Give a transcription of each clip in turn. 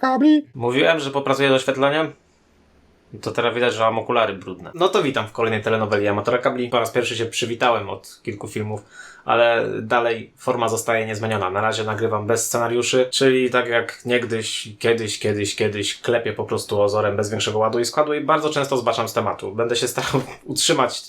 Kabli. Mówiłem, że popracuję z? To teraz widać, że mam okulary brudne. No to witam w kolejnej telenoweli Amatora Kabli. Po raz pierwszy się przywitałem od kilku filmów, ale dalej forma zostaje niezmieniona. Na razie nagrywam bez scenariuszy, czyli tak jak niegdyś, kiedyś, kiedyś, kiedyś klepię po prostu ozorem bez większego ładu i składu i bardzo często zbaczam z tematu. Będę się starał utrzymać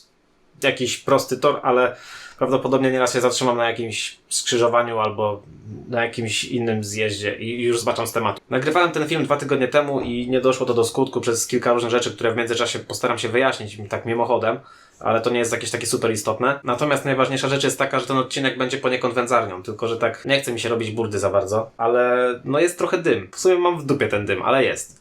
jakiś prosty tor, ale prawdopodobnie nieraz się zatrzymam na jakimś skrzyżowaniu albo na jakimś innym zjeździe i już zbaczam z tematu. Nagrywałem ten film dwa tygodnie temu i nie doszło to do skutku przez kilka różnych rzeczy, które w międzyczasie postaram się wyjaśnić tak mimochodem, ale to nie jest jakieś takie super istotne. Natomiast najważniejsza rzecz jest taka, że ten odcinek będzie poniekąd wędzarnią, tylko że tak nie chce mi się robić burdy za bardzo, ale no jest trochę dym. W sumie mam w dupie ten dym, ale jest.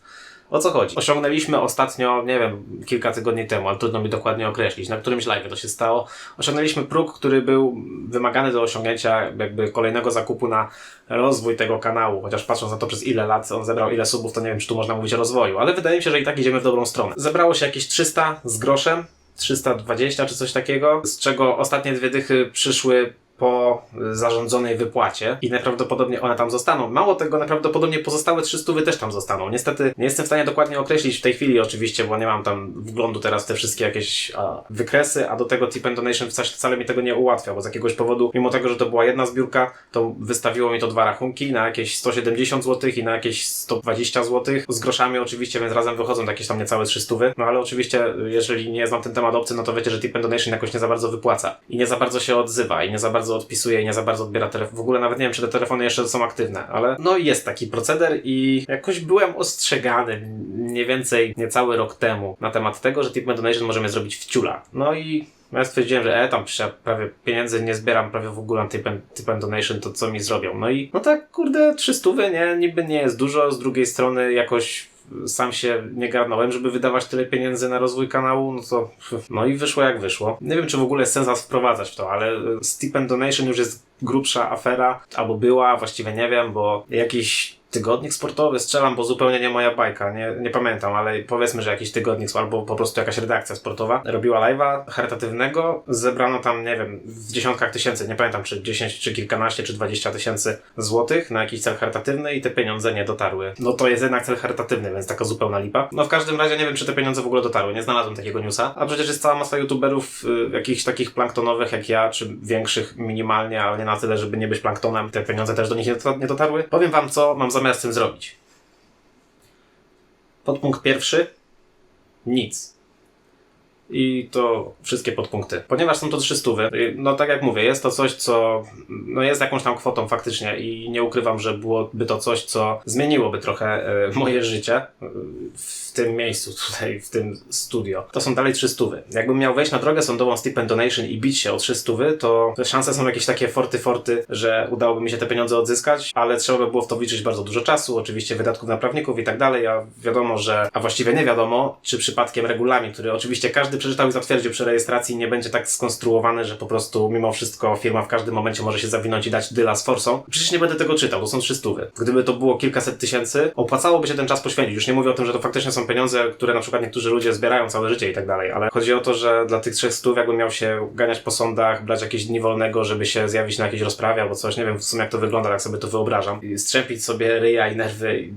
O co chodzi? Osiągnęliśmy ostatnio, nie wiem, kilka tygodni temu, ale trudno mi dokładnie określić, na którymś live to się stało. Osiągnęliśmy próg, który był wymagany do osiągnięcia jakby kolejnego zakupu na rozwój tego kanału, chociaż patrząc na to przez ile lat on zebrał, ile subów, to nie wiem, czy tu można mówić o rozwoju, ale wydaje mi się, że i tak idziemy w dobrą stronę. Zebrało się jakieś 300 z groszem, 320 czy coś takiego, z czego ostatnie dwie dychy przyszły po zarządzonej wypłacie i najprawdopodobniej one tam zostaną. Mało tego, najprawdopodobnie pozostałe 300 też tam zostaną. Niestety nie jestem w stanie dokładnie określić w tej chwili oczywiście, bo nie mam tam wglądu teraz te wszystkie jakieś a, wykresy, a do tego Tip and Donation wcale, wcale mi tego nie ułatwia, bo z jakiegoś powodu, mimo tego, że to była jedna zbiórka, to wystawiło mi to dwa rachunki na jakieś 170 zł i na jakieś 120 zł z groszami oczywiście, więc razem wychodzą jakieś tam niecałe 300. No ale oczywiście, jeżeli nie znam ten temat obcy, no to wiecie, że Tip and Donation jakoś nie za bardzo wypłaca i nie za bardzo się odzywa i nie za bardzo odpisuje i nie za bardzo odbiera telefon. W ogóle nawet nie wiem, czy te telefony jeszcze są aktywne, ale no jest taki proceder i jakoś byłem ostrzegany mniej więcej niecały rok temu na temat tego, że Tip Donation możemy zrobić w ciula. No i ja stwierdziłem, że e, tam prawie pieniędzy nie zbieram prawie w ogóle na tip and donation, to co mi zrobią? No i no tak, kurde, 300, nie? Niby nie jest dużo, z drugiej strony jakoś sam się nie garnąłem, żeby wydawać tyle pieniędzy na rozwój kanału, no to no i wyszło jak wyszło. Nie wiem, czy w ogóle jest sens wprowadzać w to, ale Steep and Donation już jest grubsza afera, albo była, właściwie nie wiem, bo jakiś tygodnik sportowy, strzelam, bo zupełnie nie moja bajka, nie, nie pamiętam, ale powiedzmy, że jakiś tygodnik albo po prostu jakaś redakcja sportowa robiła live'a charytatywnego, zebrano tam, nie wiem, w dziesiątkach tysięcy, nie pamiętam, czy 10, czy kilkanaście, czy 20 tysięcy złotych na jakiś cel charytatywny i te pieniądze nie dotarły. No to jest jednak cel charytatywny, więc taka zupełna lipa. No w każdym razie nie wiem, czy te pieniądze w ogóle dotarły, nie znalazłem takiego newsa, a przecież jest cała masa youtuberów y, jakichś takich planktonowych jak ja, czy większych minimalnie, ale nie na tyle, żeby nie być planktonem, te pieniądze też do nich nie dotarły. Powiem wam, co mam zamiar z tym zrobić. Podpunkt pierwszy. Nic. I to wszystkie podpunkty. Ponieważ są to 300, no tak jak mówię, jest to coś, co no jest jakąś tam kwotą faktycznie i nie ukrywam, że byłoby to coś, co zmieniłoby trochę e, moje życie e, w tym miejscu tutaj, w tym studio. To są dalej 300. Jakbym miał wejść na drogę sądową Steep and Donation i bić się o 300, to te szanse są jakieś takie forty forty, że udałoby mi się te pieniądze odzyskać, ale trzeba by było w to wliczyć bardzo dużo czasu, oczywiście wydatków na prawników i tak dalej, a wiadomo, że, a właściwie nie wiadomo, czy przypadkiem regulamin, który oczywiście każdy przeczytał i zatwierdził przy rejestracji, nie będzie tak skonstruowany, że po prostu mimo wszystko firma w każdym momencie może się zawinąć i dać dyla z forsą. Przecież nie będę tego czytał, to są 300. Gdyby to było kilkaset tysięcy, opłacałoby się ten czas poświęcić. Już nie mówię o tym, że to faktycznie są pieniądze, które na przykład niektórzy ludzie zbierają całe życie i tak dalej, ale chodzi o to, że dla tych 300 jakbym miał się ganiać po sądach, brać jakieś dni wolnego, żeby się zjawić na jakiejś rozprawie albo coś, nie wiem w sumie jak to wygląda, tak sobie to wyobrażam. I strzępić sobie ryja i nerwy. i-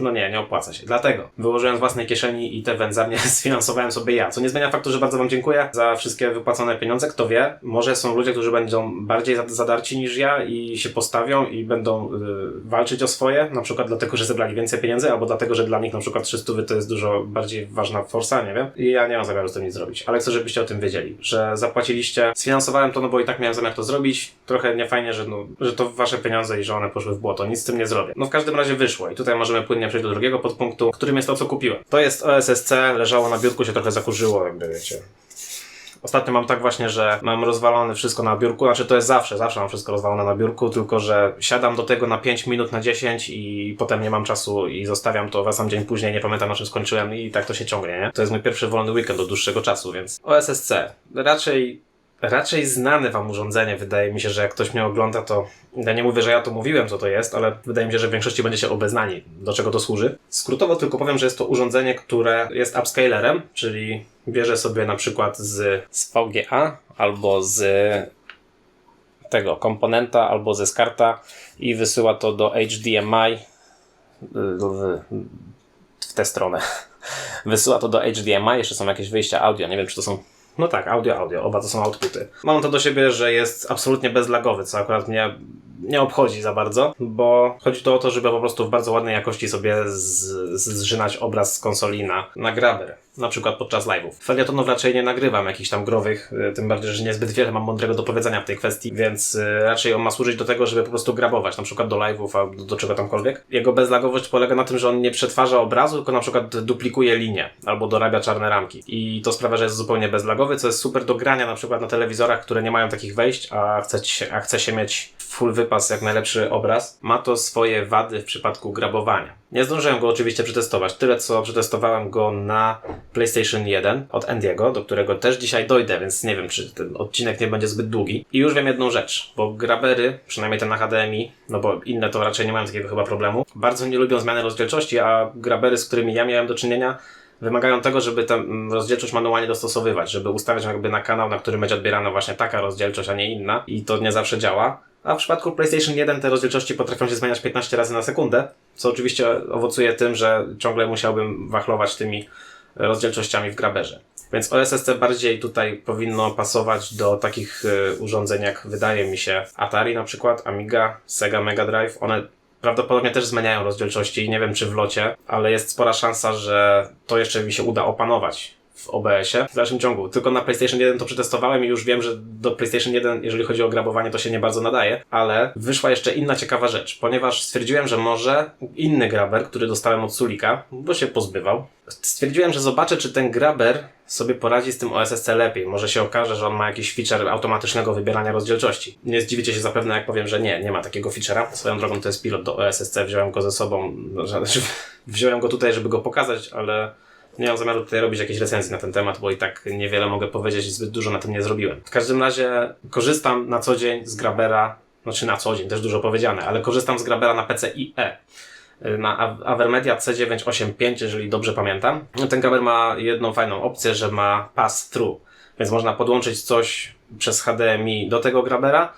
no nie, nie opłaca się. Dlatego wyłożyłem z własnej kieszeni i te wędzarnie sfinansowałem sobie ja. Co nie zmienia faktu, że bardzo Wam dziękuję za wszystkie wypłacone pieniądze. Kto wie, może są ludzie, którzy będą bardziej za- zadarci niż ja i się postawią i będą y, walczyć o swoje, na przykład dlatego, że zebrali więcej pieniędzy, albo dlatego, że dla nich na przykład 300 to jest dużo bardziej ważna forsa, nie wiem. I ja nie mam zamiaru z tym nic zrobić. Ale chcę, żebyście o tym wiedzieli, że zapłaciliście, sfinansowałem to, no bo i tak miałem zamiar to zrobić. Trochę niefajnie, że, no, że to wasze pieniądze i że one poszły w błoto. Nic z tym nie zrobię. No w każdym razie wyszło i tutaj możemy płynnie przejść do drugiego podpunktu, którym jest to, co kupiłem. To jest OSSC, leżało na biurku, się trochę zakurzyło, jakby wiecie. Ostatnio mam tak właśnie, że mam rozwalone wszystko na biurku, znaczy to jest zawsze, zawsze mam wszystko rozwalone na biurku, tylko że siadam do tego na 5 minut, na 10 i potem nie mam czasu i zostawiam to, wracam dzień później, nie pamiętam na czym skończyłem i tak to się ciągnie, nie? To jest mój pierwszy wolny weekend od dłuższego czasu, więc OSSC. Raczej raczej znane wam urządzenie. Wydaje mi się, że jak ktoś mnie ogląda, to ja nie mówię, że ja to mówiłem, co to jest, ale wydaje mi się, że w większości będzie się obeznani, do czego to służy. Skrótowo tylko powiem, że jest to urządzenie, które jest upscalerem, czyli bierze sobie na przykład z, z VGA albo z tego komponenta albo ze SCARTA i wysyła to do HDMI w, w tę stronę. Wysyła to do HDMI, jeszcze są jakieś wyjścia audio, nie wiem czy to są no tak, audio, audio, oba to są outputy. Mam to do siebie, że jest absolutnie bezlagowy, co akurat mnie nie obchodzi za bardzo, bo chodzi tu o to, żeby po prostu w bardzo ładnej jakości sobie z, z, zżynać obraz z konsoli na, na grabber, na przykład podczas live'ów. Felietonów raczej nie nagrywam jakichś tam growych, y, tym bardziej, że niezbyt wiele mam mądrego do powiedzenia w tej kwestii, więc y, raczej on ma służyć do tego, żeby po prostu grabować, na przykład do live'ów albo do, do czego tamkolwiek. Jego bezlagowość polega na tym, że on nie przetwarza obrazu, tylko na przykład duplikuje linię albo dorabia czarne ramki. I to sprawia, że jest zupełnie bezlagowy, co jest super do grania na przykład na telewizorach, które nie mają takich wejść, a chce się, a chce się mieć full wypas, jak najlepszy obraz. Ma to swoje wady w przypadku grabowania. Nie zdążyłem go oczywiście przetestować. Tyle co przetestowałem go na PlayStation 1 od Andiego, do którego też dzisiaj dojdę, więc nie wiem, czy ten odcinek nie będzie zbyt długi. I już wiem jedną rzecz, bo grabery, przynajmniej te na HDMI, no bo inne to raczej nie mają takiego chyba problemu, bardzo nie lubią zmiany rozdzielczości, a grabery, z którymi ja miałem do czynienia, wymagają tego, żeby tę mm, rozdzielczość manualnie dostosowywać, żeby ustawiać jakby na kanał, na którym będzie odbierana właśnie taka rozdzielczość, a nie inna i to nie zawsze działa. A w przypadku PlayStation 1 te rozdzielczości potrafią się zmieniać 15 razy na sekundę, co oczywiście owocuje tym, że ciągle musiałbym wachlować tymi rozdzielczościami w graberze. Więc OSSC bardziej tutaj powinno pasować do takich y, urządzeń jak wydaje mi się Atari na przykład, Amiga, Sega Mega Drive. One prawdopodobnie też zmieniają rozdzielczości, nie wiem czy w locie, ale jest spora szansa, że to jeszcze mi się uda opanować w OBS-ie w dalszym ciągu. Tylko na PlayStation 1 to przetestowałem i już wiem, że do PlayStation 1, jeżeli chodzi o grabowanie, to się nie bardzo nadaje, ale wyszła jeszcze inna ciekawa rzecz, ponieważ stwierdziłem, że może inny graber, który dostałem od Sulika, bo się pozbywał, stwierdziłem, że zobaczę, czy ten graber sobie poradzi z tym OSSC lepiej. Może się okaże, że on ma jakiś feature automatycznego wybierania rozdzielczości. Nie zdziwicie się zapewne, jak powiem, że nie, nie ma takiego feature'a. Swoją drogą to jest pilot do OSSC, wziąłem go ze sobą, znaczy, wziąłem go tutaj, żeby go pokazać, ale nie mam zamiaru tutaj robić jakiejś recenzji na ten temat, bo i tak niewiele mogę powiedzieć i zbyt dużo na tym nie zrobiłem. W każdym razie korzystam na co dzień z Grabera, znaczy na co dzień, też dużo powiedziane, ale korzystam z Grabera na PC IE na Avermedia C985, jeżeli dobrze pamiętam. Ten Graber ma jedną fajną opcję, że ma pass-through, więc można podłączyć coś przez HDMI do tego Grabera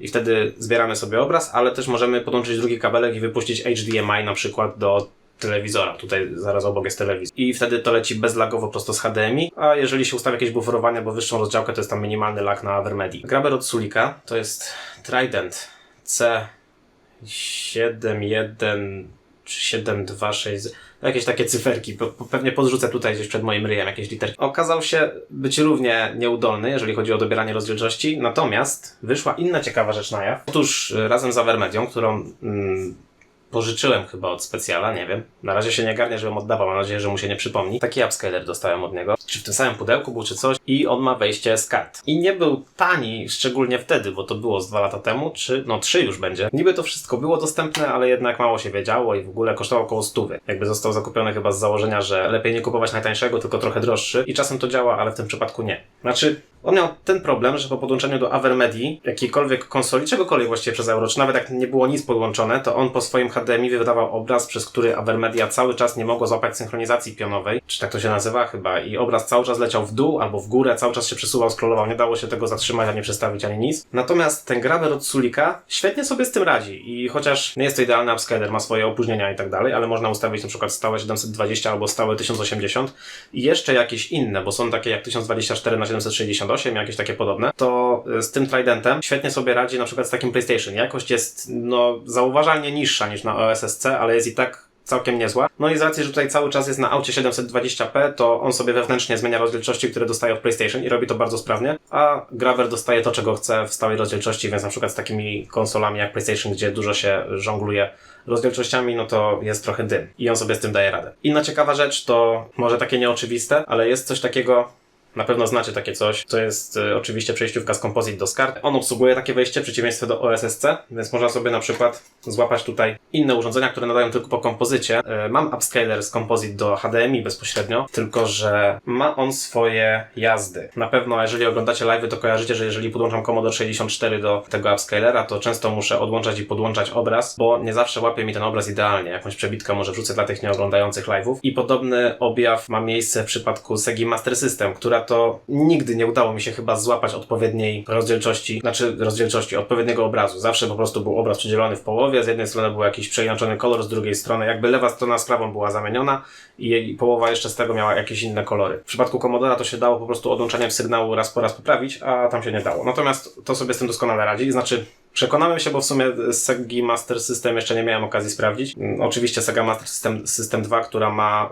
i wtedy zbieramy sobie obraz, ale też możemy podłączyć drugi kabelek i wypuścić HDMI na przykład do telewizora. Tutaj zaraz obok jest telewizor. I wtedy to leci bezlagowo prosto z HDMI, a jeżeli się ustawi jakieś buforowanie, bo wyższą rozdziałkę, to jest tam minimalny lag na Avermedii. Graber od Sulika to jest Trident C71 czy 726, jakieś takie cyferki. Pewnie podrzucę tutaj gdzieś przed moim ryjem jakieś literki. Okazał się być równie nieudolny, jeżeli chodzi o dobieranie rozdzielczości, natomiast wyszła inna ciekawa rzecz na jaw. Otóż y, razem z Avermedią, którą mm, pożyczyłem chyba od specjala, nie wiem. Na razie się nie garnie, żebym oddawał, mam nadzieję, że mu się nie przypomni. Taki upscaler dostałem od niego. Czy w tym samym pudełku był, czy coś. I on ma wejście z kart. I nie był tani, szczególnie wtedy, bo to było z dwa lata temu, czy no trzy już będzie. Niby to wszystko było dostępne, ale jednak mało się wiedziało i w ogóle kosztowało około stówy. Jakby został zakupiony chyba z założenia, że lepiej nie kupować najtańszego, tylko trochę droższy. I czasem to działa, ale w tym przypadku nie. Znaczy, on miał ten problem, że po podłączeniu do Avermedii, jakiejkolwiek konsoli, czegokolwiek właściwie przez euro, czy nawet jak nie było nic podłączone, to on po swoim HDMI wydawał obraz, przez który Avermedia cały czas nie mogło złapać synchronizacji pionowej, czy tak to się nazywa? Chyba, i obraz cały czas leciał w dół albo w górę, cały czas się przesuwał, scrollował, nie dało się tego zatrzymać, ani przestawić, ani nic. Natomiast ten graber od Sulika świetnie sobie z tym radzi. I chociaż nie jest to idealny upscaler, ma swoje opóźnienia i tak dalej, ale można ustawić na przykład stałe 720 albo stałe 1080 i jeszcze jakieś inne, bo są takie jak 1024 na 760 8, jakieś takie podobne, to y, z tym Tridentem świetnie sobie radzi na przykład z takim PlayStation. Jakość jest no zauważalnie niższa niż na OSSC, ale jest i tak całkiem niezła. No i z racji, że tutaj cały czas jest na aucie 720p, to on sobie wewnętrznie zmienia rozdzielczości, które dostaje od PlayStation i robi to bardzo sprawnie, a Graver dostaje to, czego chce w stałej rozdzielczości, więc na przykład z takimi konsolami jak PlayStation, gdzie dużo się żongluje rozdzielczościami, no to jest trochę dym i on sobie z tym daje radę. Inna ciekawa rzecz to może takie nieoczywiste, ale jest coś takiego na pewno znacie takie coś. To jest y, oczywiście przejściówka z Composite do SCART. On obsługuje takie wejście, w przeciwieństwie do OSSC, więc można sobie na przykład złapać tutaj inne urządzenia, które nadają tylko po kompozycie. Y, mam upscaler z Composite do HDMI bezpośrednio, tylko że ma on swoje jazdy. Na pewno, jeżeli oglądacie live, to kojarzycie, że jeżeli podłączam Commodore 64 do tego upscalera, to często muszę odłączać i podłączać obraz, bo nie zawsze łapie mi ten obraz idealnie. Jakąś przebitkę może wrzucę dla tych nieoglądających live'ów. I podobny objaw ma miejsce w przypadku Segi Master System, która to nigdy nie udało mi się chyba złapać odpowiedniej rozdzielczości, znaczy rozdzielczości, odpowiedniego obrazu. Zawsze po prostu był obraz przydzielony w połowie, z jednej strony był jakiś przeinaczony kolor, z drugiej strony jakby lewa strona z prawą była zamieniona i jej połowa jeszcze z tego miała jakieś inne kolory. W przypadku Commodora to się dało po prostu odłączaniem sygnału raz po raz poprawić, a tam się nie dało. Natomiast to sobie z tym doskonale radzi, znaczy Przekonałem się, bo w sumie Sega Master System jeszcze nie miałem okazji sprawdzić. Mm, Oczywiście Sega Master System, System 2, która ma,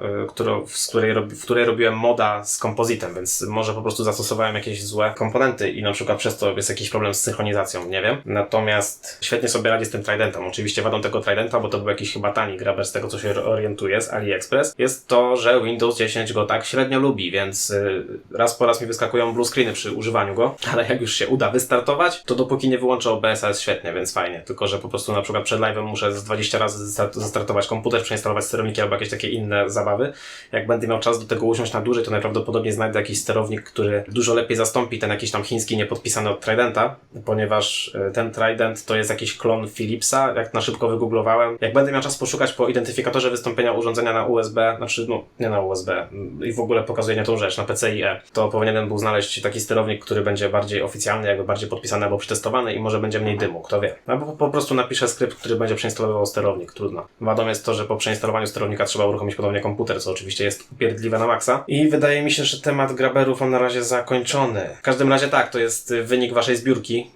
y, z której, w której robiłem moda z kompozytem, więc może po prostu zastosowałem jakieś złe komponenty i na przykład przez to jest jakiś problem z synchronizacją, nie wiem. Natomiast świetnie sobie radzi z tym Tridentem. Oczywiście wadą tego Tridenta, bo to był jakiś chyba tani graber z tego, co się orientuje z AliExpress, jest to, że Windows 10 go tak średnio lubi, więc y, raz po raz mi wyskakują blue screeny przy używaniu go, ale jak już się uda wystartować, to dopóki nie wyłączę OBS-a jest świetnie, więc fajnie. Tylko, że po prostu na przykład przed live'em muszę z 20 razy zastartować komputer, przeinstalować sterowniki albo jakieś takie inne zabawy. Jak będę miał czas do tego usiąść na dłużej, to najprawdopodobniej znajdę jakiś sterownik, który dużo lepiej zastąpi ten jakiś tam chiński niepodpisany od Tridenta, ponieważ y, ten Trident to jest jakiś klon Philipsa, jak na szybko wygooglowałem. Jak będę miał czas poszukać po identyfikatorze wystąpienia urządzenia na USB, znaczy no nie na USB i w ogóle pokazuje nie tą rzecz, na PCIe, to powinienem był znaleźć taki sterownik, który będzie bardziej oficjalny, jakby bardziej podpisany albo przetestowany i może będzie mniej dymu, kto wie. Albo po prostu napiszę skrypt, który będzie przeinstalował sterownik, trudno. Wadą jest to, że po przeinstalowaniu sterownika trzeba uruchomić ponownie komputer, co oczywiście jest upierdliwe na maksa. I wydaje mi się, że temat graberów mam na razie zakończony. W każdym razie tak, to jest y, wynik waszej zbiórki.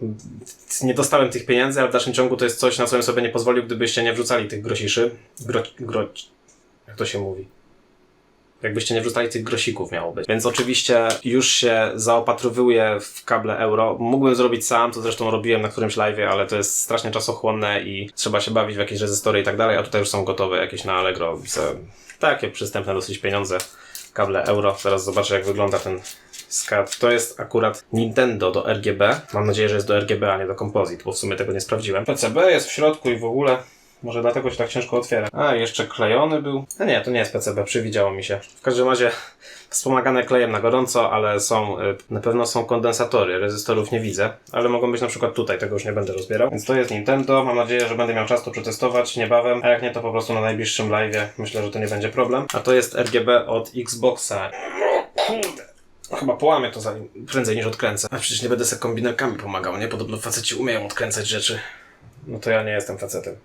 Nie dostałem tych pieniędzy, ale w dalszym ciągu to jest coś, na co bym sobie nie pozwolił, gdybyście nie wrzucali tych grosiszy. Gro... gro... Jak to się mówi? Jakbyście nie wrzucali tych grosików miało być. Więc oczywiście już się zaopatrowuję w kable euro. Mógłbym zrobić sam, to zresztą robiłem na którymś live'ie, ale to jest strasznie czasochłonne i trzeba się bawić w jakieś rezystory i tak dalej, a tutaj już są gotowe jakieś na Allegro takie przystępne dosyć pieniądze. Kable euro. Teraz zobaczę jak wygląda ten SCAD. To jest akurat Nintendo do RGB. Mam nadzieję, że jest do RGB, a nie do Composite, bo w sumie tego nie sprawdziłem. PCB jest w środku i w ogóle może dlatego się tak ciężko otwiera. A, jeszcze klejony był. A nie, to nie jest PCB, przywidziało mi się. W każdym razie wspomagane klejem na gorąco, ale są, y, na pewno są kondensatory. Rezystorów nie widzę, ale mogą być na przykład tutaj, tego już nie będę rozbierał. Więc to jest Nintendo, mam nadzieję, że będę miał czas to przetestować niebawem, a jak nie, to po prostu na najbliższym live'ie. Myślę, że to nie będzie problem. A to jest RGB od Xboxa. Chyba połamię to prędzej niż odkręcę. A przecież nie będę sobie kombinerkami pomagał, nie? Podobno faceci umieją odkręcać rzeczy. No to ja nie jestem facetem.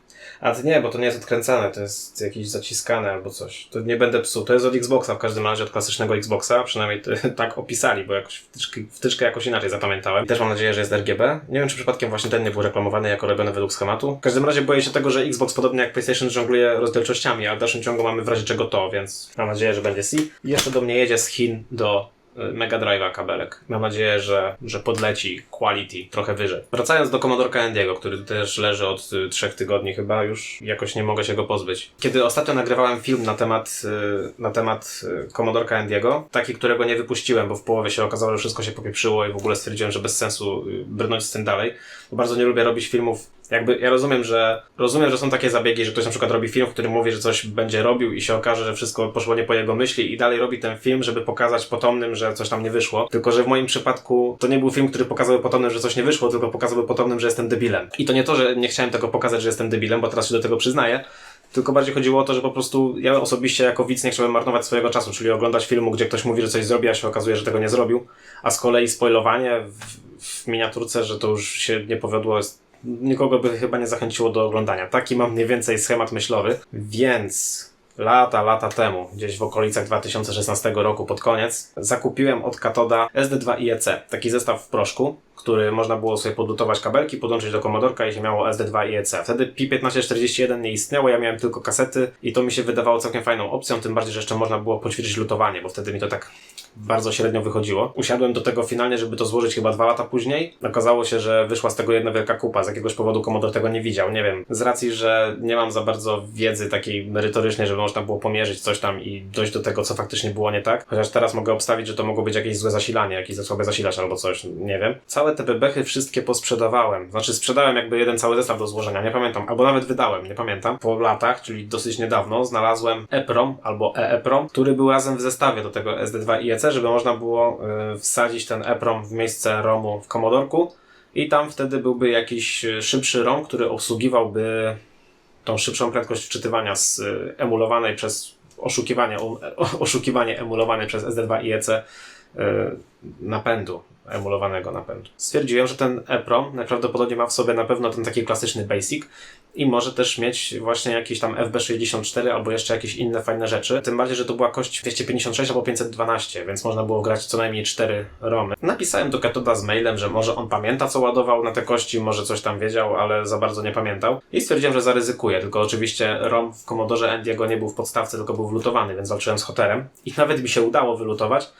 A nie, bo to nie jest odkręcane, to jest jakieś zaciskane albo coś. To nie będę psuł. To jest od Xboxa w każdym razie, od klasycznego Xboxa. Przynajmniej tak opisali, bo jakoś wtyczkę, wtyczkę jakoś inaczej zapamiętałem. Też mam nadzieję, że jest RGB. Nie wiem, czy przypadkiem właśnie ten nie był reklamowany jako robiony według schematu. W każdym razie boję się tego, że Xbox podobnie jak PlayStation żongluje rozdzielczościami, a w dalszym ciągu mamy w razie czego to, więc mam nadzieję, że będzie C. I jeszcze do mnie jedzie z Chin do Mega Drive'a kabelek. Mam nadzieję, że, że podleci quality trochę wyżej. Wracając do Commodore Andiego, który też leży od y, trzech tygodni chyba już, jakoś nie mogę się go pozbyć. Kiedy ostatnio nagrywałem film na temat, y, na temat y, Commodore Andiego, taki, którego nie wypuściłem, bo w połowie się okazało, że wszystko się popieprzyło i w ogóle stwierdziłem, że bez sensu brnąć z tym dalej. Bo bardzo nie lubię robić filmów jakby ja rozumiem, że rozumiem, że są takie zabiegi, że ktoś na przykład robi film, w którym mówi, że coś będzie robił i się okaże, że wszystko poszło nie po jego myśli i dalej robi ten film, żeby pokazać potomnym, że coś tam nie wyszło. Tylko, że w moim przypadku to nie był film, który pokazał potomnym, że coś nie wyszło, tylko pokazał potomnym, że jestem debilem. I to nie to, że nie chciałem tego pokazać, że jestem debilem, bo teraz się do tego przyznaję, tylko bardziej chodziło o to, że po prostu ja osobiście jako widz nie chciałem marnować swojego czasu, czyli oglądać filmu, gdzie ktoś mówi, że coś zrobi, a się okazuje, że tego nie zrobił. A z kolei spoilowanie w, w miniaturce, że to już się nie powiodło, jest nikogo by chyba nie zachęciło do oglądania. Taki mam mniej więcej schemat myślowy, więc lata, lata temu, gdzieś w okolicach 2016 roku pod koniec, zakupiłem od Katoda SD2 IEC, taki zestaw w proszku, który można było sobie podlutować kabelki, podłączyć do komodorka i się miało SD2 IEC. Wtedy Pi1541 nie istniało, ja miałem tylko kasety i to mi się wydawało całkiem fajną opcją, tym bardziej, że jeszcze można było poćwiczyć lutowanie, bo wtedy mi to tak bardzo średnio wychodziło. Usiadłem do tego finalnie, żeby to złożyć chyba dwa lata później. Okazało się, że wyszła z tego jedna wielka kupa. Z jakiegoś powodu Commodore tego nie widział. Nie wiem. Z racji, że nie mam za bardzo wiedzy takiej merytorycznej, żeby można było pomierzyć coś tam i dojść do tego, co faktycznie było nie tak. Chociaż teraz mogę obstawić, że to mogło być jakieś złe zasilanie, jakiś za słabe zasilacz albo coś. Nie wiem. Całe te bebechy wszystkie posprzedawałem. Znaczy sprzedałem jakby jeden cały zestaw do złożenia. Nie pamiętam. Albo nawet wydałem. Nie pamiętam. Po latach, czyli dosyć niedawno, znalazłem EPROM albo EEPROM, który był razem w zestawie do tego SD2 IEC, żeby można było y, wsadzić ten EPROM w miejsce ROMu w Commodorku i tam wtedy byłby jakiś y, szybszy ROM, który obsługiwałby tą szybszą prędkość wczytywania z y, emulowanej przez oszukiwanie, um, oszukiwanie emulowane przez SD2 IEC napędu, emulowanego napędu. Stwierdziłem, że ten EPROM najprawdopodobniej ma w sobie na pewno ten taki klasyczny basic i może też mieć właśnie jakiś tam FB64 albo jeszcze jakieś inne fajne rzeczy. Tym bardziej, że to była kość 256 albo 512, więc można było grać co najmniej 4 ROMy. Napisałem do Ketoda z mailem, że może on pamięta co ładował na te kości, może coś tam wiedział, ale za bardzo nie pamiętał. I stwierdziłem, że zaryzykuję, tylko oczywiście ROM w Commodore Endiego nie był w podstawce, tylko był wlutowany, więc walczyłem z Hoterem. I nawet mi się udało wylutować,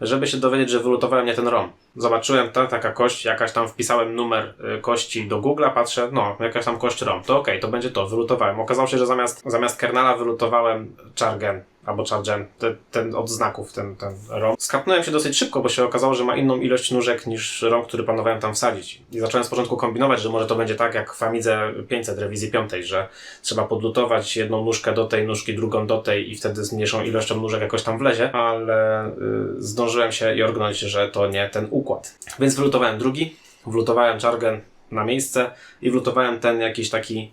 żeby się dowiedzieć, że wylutowałem nie ten ROM. Zobaczyłem, ta, taka kość, jakaś tam wpisałem numer y, kości do Google'a, patrzę, no, jakaś tam kość ROM, to okej, to będzie to, wylutowałem. Okazało się, że zamiast, zamiast kernela wylutowałem Chargen, albo Chargen, te, ten od znaków, ten, ten ROM. Skapnąłem się dosyć szybko, bo się okazało, że ma inną ilość nóżek niż ROM, który planowałem tam wsadzić. I zacząłem z początku kombinować, że może to będzie tak jak w Famidze 500 rewizji 5, że trzeba podlutować jedną nóżkę do tej nóżki, drugą do tej i wtedy z mniejszą ilością nóżek jakoś tam wlezie, ale y, zdążyłem się i orgnąć, że to nie ten układ. Więc wylutowałem drugi, wlutowałem Chargen na miejsce i wlutowałem ten jakiś taki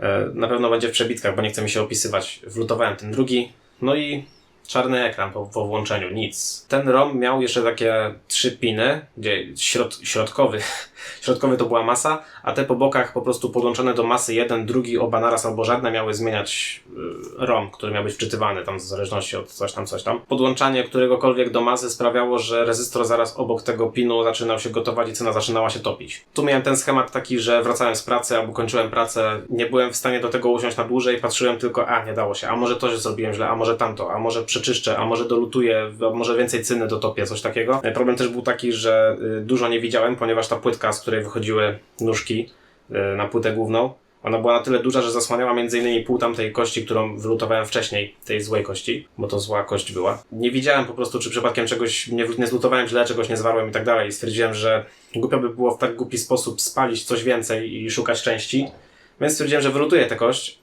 e, na pewno będzie w przebitkach, bo nie chce mi się opisywać. Wlutowałem ten drugi, no i czarny ekran po, po włączeniu, nic. Ten ROM miał jeszcze takie trzy piny, gdzie środ, środkowy, środkowy to była masa, a te po bokach po prostu podłączone do masy jeden, drugi, oba naraz albo żadne miały zmieniać y, ROM, który miał być wczytywany tam w zależności od coś tam, coś tam. Podłączanie któregokolwiek do masy sprawiało, że rezystor zaraz obok tego pinu zaczynał się gotować i cena zaczynała się topić. Tu miałem ten schemat taki, że wracałem z pracy albo kończyłem pracę, nie byłem w stanie do tego usiąść na dłużej, patrzyłem tylko, a nie dało się, a może to, że zrobiłem źle, a może tamto, a może przeczyszczę, a może dolutuję, a może więcej cyny dotopię, coś takiego. Problem też był taki, że y, dużo nie widziałem, ponieważ ta płytka, z której wychodziły nóżki y, na płytę główną, ona była na tyle duża, że zasłaniała innymi pół tamtej kości, którą wylutowałem wcześniej, tej złej kości, bo to zła kość była. Nie widziałem po prostu, czy przypadkiem czegoś nie, nie zlutowałem źle, czegoś nie zwarłem i tak dalej. Stwierdziłem, że głupio by było w tak głupi sposób spalić coś więcej i szukać części. Więc stwierdziłem, że wylutuję tę kość,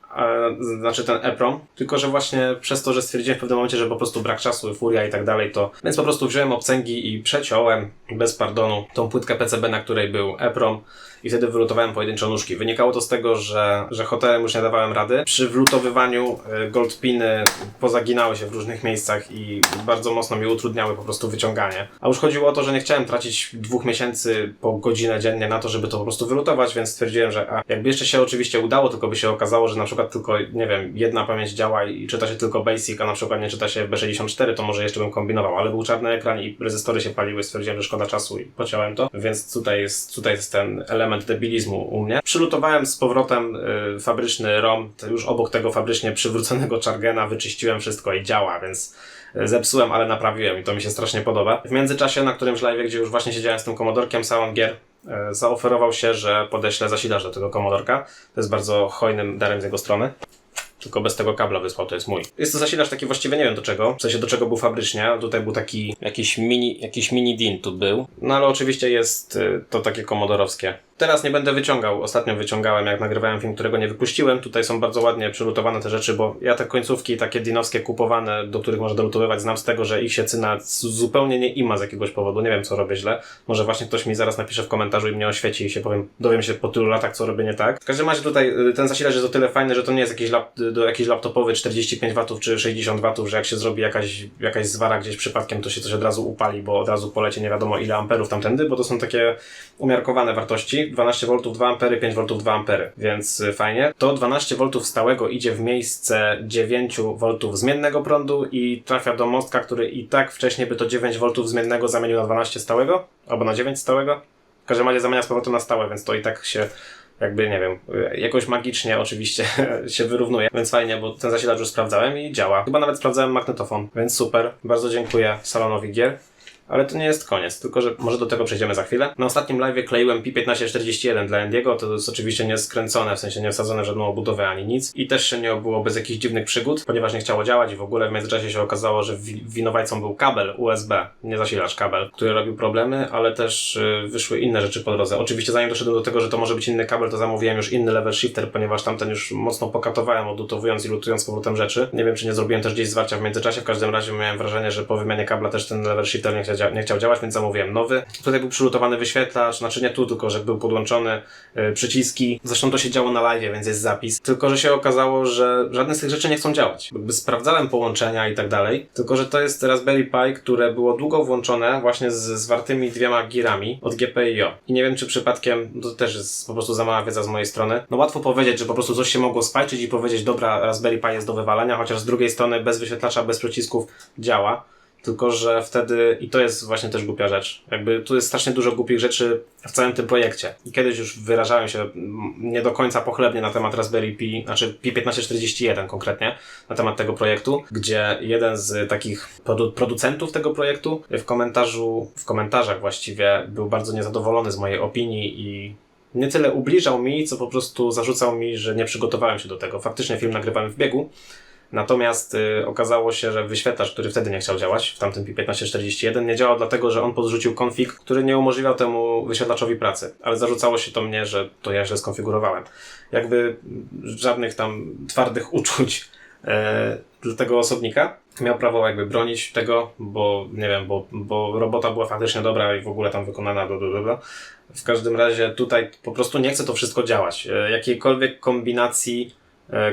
znaczy ten EPROM, tylko że właśnie przez to, że stwierdziłem w pewnym momencie, że po prostu brak czasu, furia i tak dalej, to więc po prostu wziąłem obcęgi i przeciąłem bez pardonu tą płytkę PCB, na której był EPROM i wtedy wylutowałem pojedyncze nóżki. Wynikało to z tego, że, że hotelem już nie dawałem rady. Przy wlutowywaniu y, goldpiny pozaginały się w różnych miejscach i bardzo mocno mi utrudniały po prostu wyciąganie. A już chodziło o to, że nie chciałem tracić dwóch miesięcy po godzinę dziennie na to, żeby to po prostu wylutować, więc stwierdziłem, że a, jakby jeszcze się oczywiście udało, tylko by się okazało, że na przykład tylko, nie wiem, jedna pamięć działa i czyta się tylko basic, a na przykład nie czyta się B64, to może jeszcze bym kombinował, ale był czarny ekran i rezystory się paliły, stwierdziłem, że szkoda czasu i pociąłem to, więc tutaj jest, tutaj jest ten element debilizmu u mnie. Przylutowałem z powrotem y, fabryczny ROM, już obok tego fabrycznie przywróconego Chargena wyczyściłem wszystko i działa, więc y, zepsułem, ale naprawiłem i to mi się strasznie podoba. W międzyczasie na którymś live, gdzie już właśnie siedziałem z tym komodorkiem, Salon Gier y, zaoferował się, że podeślę zasilacz do tego komodorka. To jest bardzo hojnym darem z jego strony. Tylko bez tego kabla wysłał, to jest mój. Jest to zasilacz taki właściwie nie wiem do czego, w sensie do czego był fabrycznie, tutaj był taki jakiś mini, jakiś mini DIN tu był. No ale oczywiście jest y, to takie komodorowskie. Teraz nie będę wyciągał, ostatnio wyciągałem jak nagrywałem film, którego nie wypuściłem. Tutaj są bardzo ładnie przylutowane te rzeczy, bo ja te końcówki takie dinowskie kupowane, do których można dolutowywać, znam z tego, że ich się cyna zupełnie nie ima z jakiegoś powodu. Nie wiem co robię źle. Może właśnie ktoś mi zaraz napisze w komentarzu i mnie oświeci i się powiem, dowiem się po tylu latach co robię nie tak. W każdym razie tutaj y, ten zasilacz jest o tyle fajny, że to nie jest jakiś, lap, do, jakiś laptopowy 45 W czy 60 W, że jak się zrobi jakaś, jakaś zwara gdzieś przypadkiem, to się coś od razu upali, bo od razu poleci nie wiadomo ile amperów tamtędy, bo to są takie umiarkowane wartości. 12 V 2 ampery, 5 V 2 ampery, więc y, fajnie. To 12 V stałego idzie w miejsce 9 V zmiennego prądu i trafia do mostka, który i tak wcześniej by to 9 V zmiennego zamienił na 12 stałego, albo na 9 stałego. W każdym razie zamienia z powrotem na stałe, więc to i tak się jakby, nie wiem, y, jakoś magicznie oczywiście się wyrównuje, więc fajnie, bo ten zasilacz już sprawdzałem i działa. Chyba nawet sprawdzałem magnetofon, więc super. Bardzo dziękuję salonowi gier. Ale to nie jest koniec, tylko że może do tego przejdziemy za chwilę. Na ostatnim live kleiłem Pi1541 dla Endiego, to jest oczywiście nie skręcone, w sensie nie wsadzone w żadną obudowę ani nic. I też się nie obyło bez jakichś dziwnych przygód, ponieważ nie chciało działać i w ogóle w międzyczasie się okazało, że wi- winowajcą był kabel USB, nie zasilacz kabel, który robił problemy, ale też y, wyszły inne rzeczy po drodze. Oczywiście zanim doszedłem do tego, że to może być inny kabel, to zamówiłem już inny level shifter, ponieważ tamten już mocno pokatowałem, odlutowując i lutując powrotem rzeczy. Nie wiem, czy nie zrobiłem też gdzieś zwarcia w międzyczasie, w każdym razie miałem wrażenie, że po wymianie kabla też ten level shifter nie chciał nie chciał działać, więc zamówiłem nowy. Tutaj był przylutowany wyświetlacz, znaczy nie tu, tylko że był podłączony y, przyciski. Zresztą to się działo na live, więc jest zapis. Tylko, że się okazało, że żadne z tych rzeczy nie chcą działać. Jakby sprawdzałem połączenia i tak dalej, tylko, że to jest Raspberry Pi, które było długo włączone właśnie z zwartymi dwiema girami od GPIO. I nie wiem, czy przypadkiem, to też jest po prostu za mała wiedza z mojej strony. No łatwo powiedzieć, że po prostu coś się mogło spajczyć i powiedzieć, dobra, Raspberry Pi jest do wywalenia, chociaż z drugiej strony bez wyświetlacza, bez przycisków działa. Tylko, że wtedy, i to jest właśnie też głupia rzecz, jakby tu jest strasznie dużo głupich rzeczy w całym tym projekcie. I kiedyś już wyrażałem się nie do końca pochlebnie na temat Raspberry Pi, znaczy Pi 1541 konkretnie, na temat tego projektu, gdzie jeden z takich produ- producentów tego projektu w komentarzu, w komentarzach właściwie był bardzo niezadowolony z mojej opinii i nie tyle ubliżał mi, co po prostu zarzucał mi, że nie przygotowałem się do tego. Faktycznie film nagrywałem w biegu, Natomiast y, okazało się, że wyświetlacz, który wtedy nie chciał działać, w tamtym Pi 1541, nie działał dlatego, że on podrzucił konfig, który nie umożliwiał temu wyświetlaczowi pracy. Ale zarzucało się to mnie, że to ja źle skonfigurowałem. Jakby żadnych tam twardych uczuć e, dla tego osobnika. Miał prawo jakby bronić tego, bo nie wiem, bo, bo robota była faktycznie dobra i w ogóle tam wykonana, bla, bla, bla. W każdym razie tutaj po prostu nie chce to wszystko działać. E, jakiejkolwiek kombinacji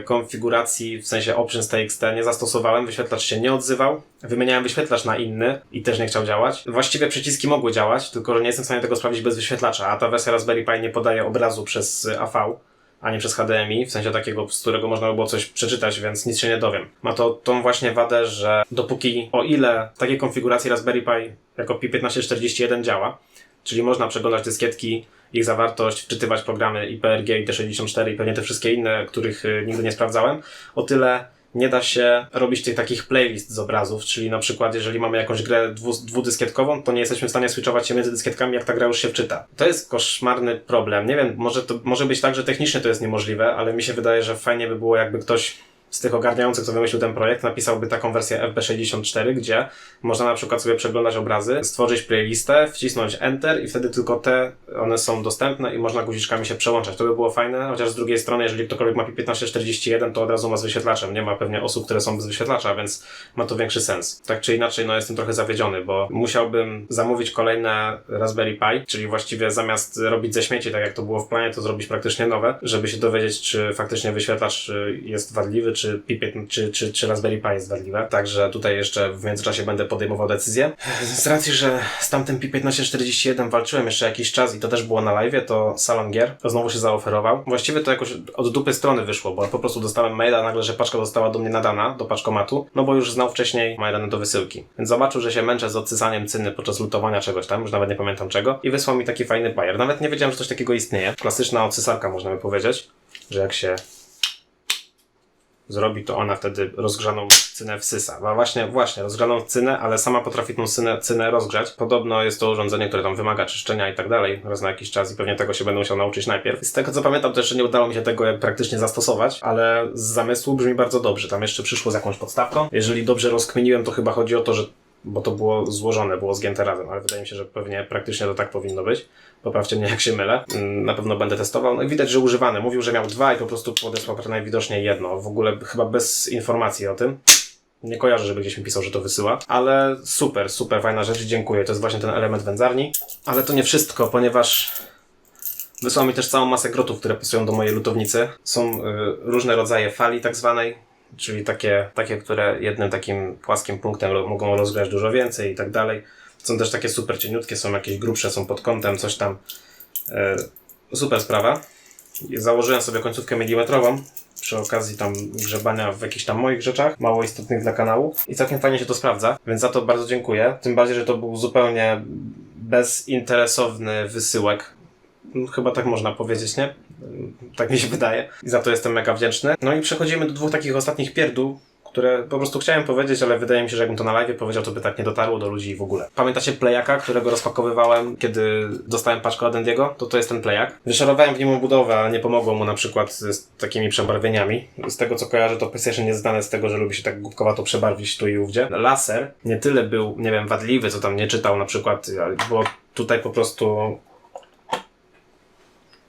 konfiguracji, w sensie options.txt nie zastosowałem, wyświetlacz się nie odzywał, wymieniałem wyświetlacz na inny i też nie chciał działać. Właściwie przyciski mogły działać, tylko że nie jestem w stanie tego sprawdzić bez wyświetlacza, a ta wersja Raspberry Pi nie podaje obrazu przez y, AV, ani przez HDMI, w sensie takiego, z którego można by było coś przeczytać, więc nic się nie dowiem. Ma to tą właśnie wadę, że dopóki, o ile takie konfiguracje Raspberry Pi jako Pi 1541 działa, czyli można przeglądać dyskietki, ich zawartość, wczytywać programy IPRG, IT64 i pewnie te wszystkie inne, których y, nigdy nie sprawdzałem, o tyle nie da się robić tych takich playlist z obrazów, czyli na przykład jeżeli mamy jakąś grę dwu, dwudyskietkową, to nie jesteśmy w stanie switchować się między dyskietkami, jak ta gra już się wczyta. To jest koszmarny problem. Nie wiem, może to może być tak, że technicznie to jest niemożliwe, ale mi się wydaje, że fajnie by było, jakby ktoś z tych ogarniających, co wymyślił ten projekt, napisałby taką wersję FB64, gdzie można na przykład sobie przeglądać obrazy, stworzyć playlistę, wcisnąć Enter i wtedy tylko te, one są dostępne i można guziczkami się przełączać. To by było fajne, chociaż z drugiej strony, jeżeli ktokolwiek ma 1541, to od razu ma z wyświetlaczem. Nie ma pewnie osób, które są bez wyświetlacza, więc ma to większy sens. Tak czy inaczej, no jestem trochę zawiedziony, bo musiałbym zamówić kolejne Raspberry Pi, czyli właściwie zamiast robić ze śmieci, tak jak to było w planie, to zrobić praktycznie nowe, żeby się dowiedzieć, czy faktycznie wyświetlacz y, jest wadliwy, czy, czy, czy, czy Raspberry Pi jest wadliwe. Także tutaj jeszcze w międzyczasie będę podejmował decyzję. Z racji, że z tamtym Pi 1541 walczyłem jeszcze jakiś czas i to też było na live, to Salon Gier znowu się zaoferował. Właściwie to jakoś od dupy strony wyszło, bo po prostu dostałem maila nagle, że paczka została do mnie nadana, do paczkomatu, no bo już znał wcześniej moje do wysyłki. Więc zobaczył, że się męczę z odsysaniem cyny podczas lutowania czegoś tam, już nawet nie pamiętam czego, i wysłał mi taki fajny bajer. Nawet nie wiedziałem, że coś takiego istnieje. Klasyczna odsysarka, można by powiedzieć, że jak się zrobi, to ona wtedy rozgrzaną cynę wsysa. A właśnie, właśnie, rozgrzaną cynę, ale sama potrafi tą cynę, cynę rozgrzać. Podobno jest to urządzenie, które tam wymaga czyszczenia i tak dalej, raz na jakiś czas i pewnie tego się będę musiał nauczyć najpierw. Z tego co pamiętam, to jeszcze nie udało mi się tego praktycznie zastosować, ale z zamysłu brzmi bardzo dobrze. Tam jeszcze przyszło z jakąś podstawką. Jeżeli dobrze rozkminiłem, to chyba chodzi o to, że bo to było złożone, było zgięte razem, ale wydaje mi się, że pewnie praktycznie to tak powinno być. Poprawcie mnie, jak się mylę. Mm, Na pewno będę testował. No i widać, że używany. Mówił, że miał dwa i po prostu podesłał najwidoczniej jedno. W ogóle chyba bez informacji o tym. Nie kojarzę, żeby gdzieś mi pisał, że to wysyła, ale super, super fajna rzecz, dziękuję. To jest właśnie ten element wędzarni. Ale to nie wszystko, ponieważ wysłał mi też całą masę grotów, które pasują do mojej lutownicy. Są y, różne rodzaje fali tak zwanej, czyli takie, takie, które jednym takim płaskim punktem mogą rozgrać dużo więcej i tak dalej. Są też takie super cieniutkie, są jakieś grubsze, są pod kątem, coś tam. E, super sprawa. Założyłem sobie końcówkę milimetrową przy okazji tam grzebania w jakichś tam moich rzeczach, mało istotnych dla kanału i całkiem fajnie się to sprawdza, więc za to bardzo dziękuję. Tym bardziej, że to był zupełnie bezinteresowny wysyłek. Chyba tak można powiedzieć, nie? Tak mi się wydaje. I za to jestem mega wdzięczny. No i przechodzimy do dwóch takich ostatnich pierdół, które po prostu chciałem powiedzieć, ale wydaje mi się, że jakbym to na live powiedział, to by tak nie dotarło do ludzi w ogóle. Pamiętacie playaka, którego rozpakowywałem, kiedy dostałem paczkę od Andiego? To to jest ten plejak. Wyszarowałem w nim budowę, ale nie pomogło mu na przykład z takimi przebarwieniami. Z tego co kojarzę, to PlayStation jest znane z tego, że lubi się tak głupkowato przebarwić tu i ówdzie. Laser nie tyle był, nie wiem, wadliwy, co tam nie czytał na przykład, było tutaj po prostu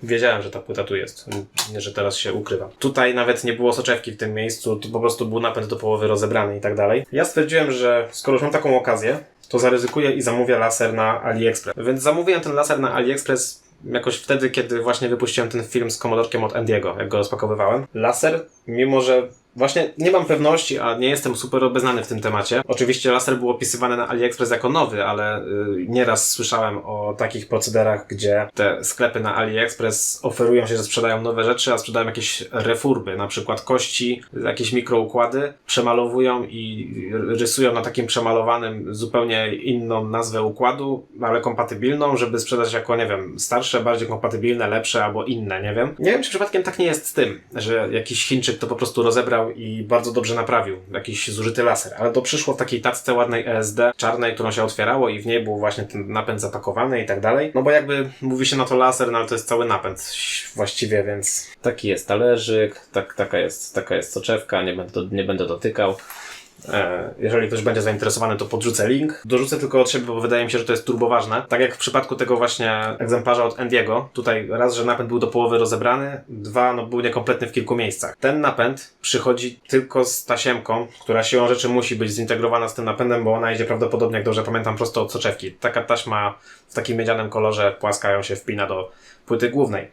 Wiedziałem, że ta płyta tu jest, że teraz się ukrywa. Tutaj nawet nie było soczewki w tym miejscu, tu po prostu był napęd do połowy rozebrany i tak dalej. Ja stwierdziłem, że skoro już mam taką okazję, to zaryzykuję i zamówię laser na AliExpress. Więc zamówiłem ten laser na AliExpress jakoś wtedy, kiedy właśnie wypuściłem ten film z komodorkiem od Andiego, jak go rozpakowywałem. Laser, mimo że Właśnie nie mam pewności, a nie jestem super obeznany w tym temacie. Oczywiście laser był opisywany na AliExpress jako nowy, ale y, nieraz słyszałem o takich procederach, gdzie te sklepy na AliExpress oferują się, że sprzedają nowe rzeczy, a sprzedają jakieś refurby, na przykład kości, jakieś mikroukłady, przemalowują i rysują na takim przemalowanym zupełnie inną nazwę układu, ale kompatybilną, żeby sprzedać jako, nie wiem, starsze, bardziej kompatybilne, lepsze albo inne, nie wiem. Nie wiem, czy przypadkiem tak nie jest z tym, że jakiś Chińczyk to po prostu rozebrał i bardzo dobrze naprawił. Jakiś zużyty laser. Ale to przyszło w takiej tacce ładnej ESD, czarnej, którą się otwierało i w niej był właśnie ten napęd zapakowany i tak dalej. No bo jakby mówi się na to laser, no ale to jest cały napęd właściwie, więc taki jest talerzyk, tak, taka jest, taka jest soczewka, nie będę, nie będę dotykał. E, Jeżeli ktoś będzie zainteresowany, to podrzucę link. Dorzucę tylko od siebie, bo wydaje mi się, że to jest turboważne. Tak jak w przypadku tego właśnie egzemplarza od Andiego, tutaj raz, że napęd był do połowy rozebrany, dwa, no był niekompletny w kilku miejscach. Ten napęd przychodzi tylko z tasiemką, która siłą rzeczy musi być zintegrowana z tym napędem, bo ona idzie prawdopodobnie, jak dobrze pamiętam, prosto od soczewki. Taka taśma w takim miedzianym kolorze płaska ją się wpina do płyty głównej.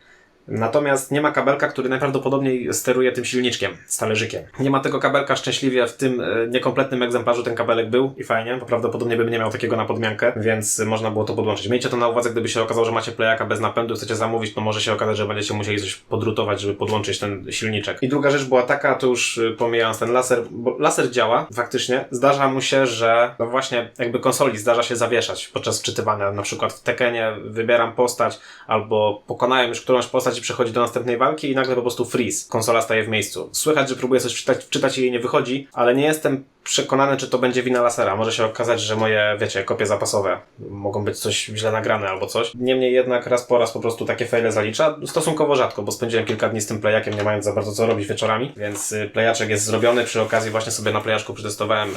Natomiast nie ma kabelka, który najprawdopodobniej steruje tym silniczkiem, z talerzykiem. Nie ma tego kabelka szczęśliwie w tym e, niekompletnym egzemplarzu ten kabelek był i fajnie, bo prawdopodobnie bym nie miał takiego na podmiankę, więc można było to podłączyć. Miejcie to na uwadze, gdyby się okazało, że macie playaka bez napędu, chcecie zamówić, to może się okazać, że będziecie musieli coś podrutować, żeby podłączyć ten silniczek. I druga rzecz była taka, to już y, pomijając ten laser, bo laser działa faktycznie. Zdarza mu się, że no właśnie jakby konsoli zdarza się zawieszać podczas wczytywania. Na przykład w Tekenie wybieram postać albo pokonałem już którąś postać przechodzi do następnej walki i nagle po prostu freeze. Konsola staje w miejscu. Słychać, że próbuję coś wczytać, wczytać i jej nie wychodzi, ale nie jestem przekonany, czy to będzie wina lasera. Może się okazać, że moje, wiecie, kopie zapasowe mogą być coś źle nagrane albo coś. Niemniej jednak raz po raz po prostu takie faile zalicza. Stosunkowo rzadko, bo spędziłem kilka dni z tym playakiem, nie mając za bardzo co robić wieczorami, więc y, playaczek jest zrobiony. Przy okazji właśnie sobie na playaczku przetestowałem y,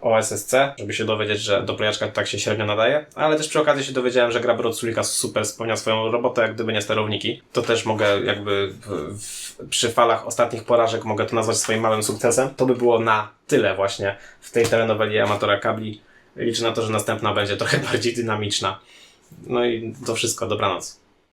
OSSC, żeby się dowiedzieć, że do playaczka tak się średnio nadaje, ale też przy okazji się dowiedziałem, że gra od Sulika super spełnia swoją robotę, jak gdyby nie sterowniki. To też mogę jakby w, w, przy falach ostatnich porażek mogę to nazwać swoim małym sukcesem. To by było na tyle właśnie w tej telenoweli Amatora Kabli. Liczę na to, że następna będzie trochę bardziej dynamiczna. No i to wszystko. Dobranoc.